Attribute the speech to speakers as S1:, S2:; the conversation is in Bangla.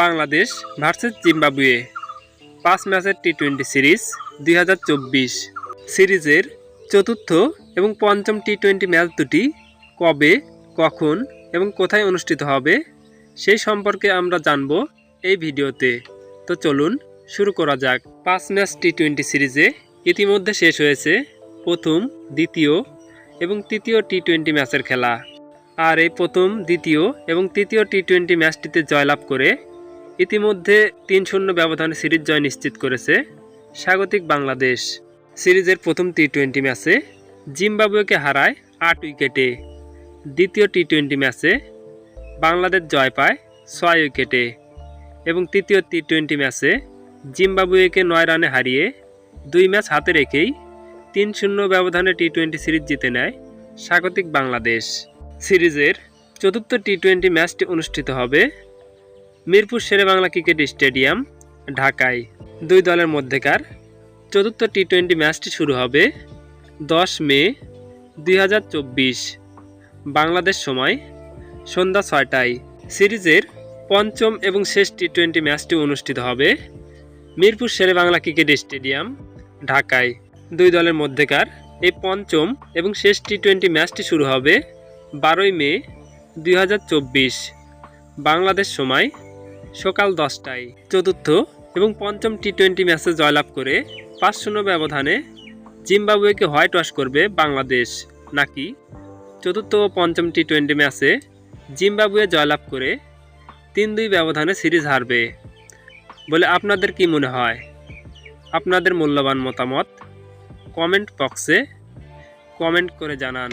S1: বাংলাদেশ ভার্সেস জিম্বাবুয়ে পাঁচ ম্যাচের টি টোয়েন্টি সিরিজ দুই হাজার চব্বিশ। সিরিজের চতুর্থ এবং পঞ্চম টি টোয়েন্টি ম্যাচ দুটি কবে, কখন এবং কোথায় অনুষ্ঠিত হবে, সেই সম্পর্কে আমরা জানব এই ভিডিওতে। তো চলুন শুরু করা যাক। পাঁচ ম্যাচ টি টোয়েন্টি সিরিজে ইতিমধ্যে শেষ হয়েছে প্রথম, দ্বিতীয় এবং তৃতীয় টি টোয়েন্টি ম্যাচের খেলা। আর এই প্রথম, দ্বিতীয় এবং তৃতীয় টি টোয়েন্টি ম্যাচটিতে জয়লাভ করে ইতিমধ্যে তিন শূন্য ব্যবধানে সিরিজ জয় নিশ্চিত করেছে স্বাগতিক বাংলাদেশ। সিরিজের প্রথম টি টোয়েন্টি ম্যাচে জিম্বাবুয়েকে হারায় আট উইকেটে। দ্বিতীয় টি টোয়েন্টি ম্যাচে বাংলাদেশ জয় পায় ছয় উইকেটে। এবং তৃতীয় টি টোয়েন্টি ম্যাচে জিম্বাবুয়েকে নয় রানে হারিয়ে দুই ম্যাচ হাতে রেখেই তিন শূন্য ব্যবধানে টি টোয়েন্টি সিরিজ জিতে নেয় স্বাগতিক বাংলাদেশ। সিরিজের চতুর্থ টি টোয়েন্টি ম্যাচটি অনুষ্ঠিত হবে মিরপুর শেরেবাংলা ক্রিকেট স্টেডিয়াম, ঢাকায়। দুই দলের মধ্যেকার চতুর্থ টি টোয়েন্টি ম্যাচটি শুরু হবে দশ মে দুই হাজার চব্বিশ, বাংলাদেশ সময় সন্ধ্যা ছয়টায়। সিরিজের পঞ্চম এবং শেষ টি টোয়েন্টি ম্যাচটি অনুষ্ঠিত হবে মিরপুর শেরেবাংলা ক্রিকেট স্টেডিয়াম, ঢাকায়। দুই দলের মধ্যেকার এই পঞ্চম এবং শেষ টি টোয়েন্টি ম্যাচটি শুরু হবে বারোই মে দুই হাজার চব্বিশ, বাংলাদেশ সময় সকাল দশটায়। চতুর্থ এবং পঞ্চম টি টোয়েন্টি ম্যাচে জয়লাভ করে পাঁচ শূন্য ব্যবধানে জিম্বাবুয়েকে হোয়াইট ওয়াশ করবে বাংলাদেশ। নাকি চতুর্থ ও পঞ্চম টি টোয়েন্টি ম্যাচে জিম্বাবুয়ে জয়লাভ করে তিন দুই ব্যবধানে সিরিজ হারবে বলে আপনাদের কি মনে হয়? আপনাদের মূল্যবান মতামত কমেন্ট বক্সে কমেন্ট করে জানান।